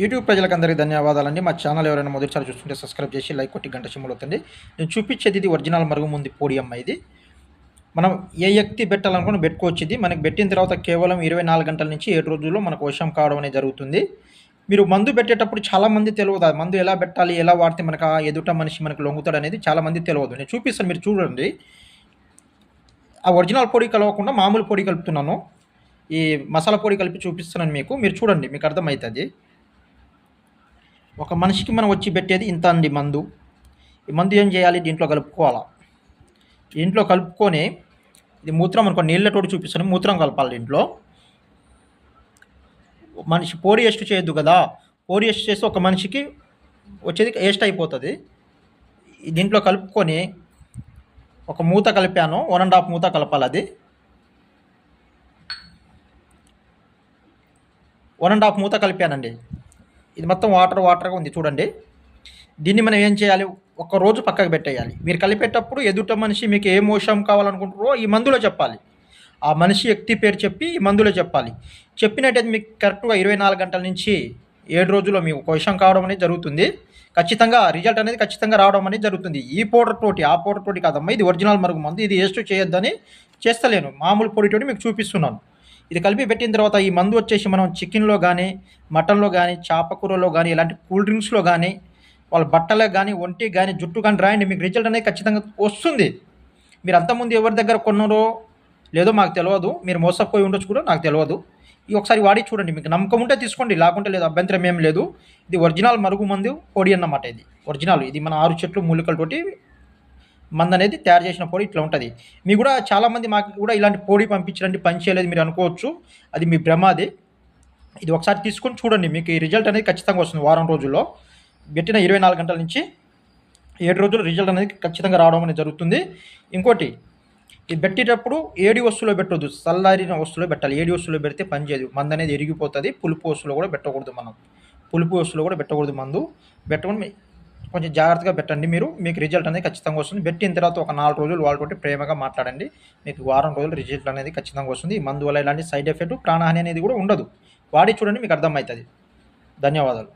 YouTube ప్రజలకు అందరికీ ధన్యవాదాలండి. మా ఛానల్ ఎవరైనా మొదటిసారి చూస్తుంటే సబ్స్క్రైబ్ చేసి లైక్ కొట్టి గంట సింబల్ అవుతుంది నేను చూపించేది ఇది ఒరిజినల్ మరుగు ముందు పొడి ఇది. మనం ఏ వ్యక్తి పెట్టాలనుకుని పెట్టుకోవచ్చు ఇది మనకి పెట్టిన తర్వాత కేవలం ఇరవై నాలుగు గంటల నుంచి ఏడు రోజుల్లో మనకు వర్షం కావడం అనేది జరుగుతుంది. మీరు మందు పెట్టేటప్పుడు చాలా మంది తెలియదు. మందు ఎలా పెట్టాలి ఎలా వాడితే మనకు ఆ ఎదుట మనిషి మనకు లొంగుతాడు అనేది చాలా మంది తెలియదు. నేను చూపిస్తాను మీరు చూడండి. ఆ ఒరిజినల్ పొడి కలవకుండా మామూలు పొడి కలుపుతున్నాను. ఈ మసాలా పొడి కలిపి చూపిస్తున్నాను మీకు. మీరు చూడండి మీకు అర్థమవుతుంది. ఒక మనిషికి మనం వచ్చి పెట్టేది ఇంత అండి మందు. ఈ మందు ఏం చేయాలి? దీంట్లో కలుపుకోవాలా? దీంట్లో కలుపుకొని ఇది మూత్రం అనుకో నీళ్ళతోటి చూపిస్తాను. మూత్రం కలపాలి దీంట్లో. మనిషి పోరి ఎస్ట్ చేయొద్దు కదా? పోరి ఎస్ట్ చేస్తే ఒక మనిషికి వచ్చేది వేస్ట్ అయిపోతుంది. దీంట్లో కలుపుకొని ఒక మూత కలిపాను. వన్ అండ్ హాఫ్ మూత కలపాలి అది. వన్ అండ్ హాఫ్ మూత కలిపానండి. ఇది మొత్తం వాటర్ వాటర్గా ఉంది చూడండి. దీన్ని మనం ఏం చేయాలి? ఒక రోజు పక్కకు పెట్టేయాలి. మీరు కలిపేటప్పుడు ఎదుట మనిషి మీకు ఏ మోషం కావాలనుకుంటారో ఈ మందులో చెప్పాలి. ఆ మనిషి వ్యక్తి పేరు చెప్పి ఈ మందులో చెప్పాలి. చెప్పినట్టయితే మీకు కరెక్ట్గా ఇరవై నాలుగు గంటల నుంచి ఏడు రోజుల్లో మీకు ఒక విషయం కావడం అనేది జరుగుతుంది. ఖచ్చితంగా రిజల్ట్ అనేది ఖచ్చితంగా రావడం అనేది జరుగుతుంది. ఈ పౌడర్ తోటి ఆ పౌడర్ తోటి కాదమ్మా ఇది ఒరిజినల్ మరుగు మందు. ఇది వేస్ట్ చేయొద్దని చేస్తలేను. మామూలు పొడితోటి మీకు చూపిస్తున్నాను. ఇది కలిపి పెట్టిన తర్వాత ఈ మందు వచ్చేసి మనం చికెన్లో కానీ మటన్లో కానీ చేపకూరలో కానీ ఇలాంటి కూల్ డ్రింక్స్లో కానీ వాళ్ళ బట్టలకు కానీ ఒంటి కానీ జుట్టు కానీ రాయండి. మీకు రిజల్ట్ అనేది ఖచ్చితంగా వస్తుంది. మీరు అంతకుముందు ఎవరి దగ్గర కొన్నారో లేదో మాకు తెలియదు మీరు మోసపోయి ఉండొచ్చు కూడా నాకు తెలియదు ఈ ఒకసారి వాడి చూడండి. మీకు నమ్మకం ఉంటే తీసుకోండి. లేకుంటే లేదు అభ్యంతరం ఏం లేదు. ఇది ఒరిజినల్ మరుగు మందు పొడి అన్నమాట ఇది. ఒరిజినల్. ఇది మన ఆరు చెట్లు మూలికలతోటి మంద అనేది తయారు చేసిన పొడి ఇట్లా ఉంటుంది. మీ కూడా చాలామంది మాకు కూడా ఇలాంటి పొడి పంపించడానికి పని చేయలేదు మీరు అనుకోవచ్చు. అది మీ భ్రమ అది. ఇది ఒకసారి తీసుకొని చూడండి. మీకు ఈ రిజల్ట్ అనేది ఖచ్చితంగా వస్తుంది వారం రోజుల్లో. పెట్టిన ఇరవై నాలుగు గంటల నుంచి ఏడు రోజులు రిజల్ట్ అనేది ఖచ్చితంగా రావడం అనేది జరుగుతుంది. ఇంకోటి ఇది పెట్టేటప్పుడు ఏడి వస్తువులో పెట్టొద్దు. చల్లారిన వస్తువులో పెట్టాలి. ఏడి వస్తువులో పెడితే పని చేయదు. మందు అనేది ఎరిగిపోతుంది. పులుపు వస్తువులో కూడా పెట్టకూడదు మనం. పులుపు వస్తువులో కూడా పెట్టకూడదు మందు. పెట్టకుండా కొంచెం జాగ్రత్తగా పెట్టండి మీరు. మీకు రిజల్ట్ అనేది ఖచ్చితంగా వస్తుంది. పెట్టిన తర్వాత ఒక నాలుగు రోజులు వాళ్ళతోటి ప్రేమగా మాట్లాడండి. మీకు వారం రోజులు రిజల్ట్ అనేది ఖచ్చితంగా వస్తుంది. ఈ మందు వల్ల ఇలాంటి సైడ్ ఎఫెక్ట్ ప్రాణహాని అనేది కూడా ఉండదు. వాడి చూడండి మీకు అర్థమవుతుంది. ధన్యవాదాలు.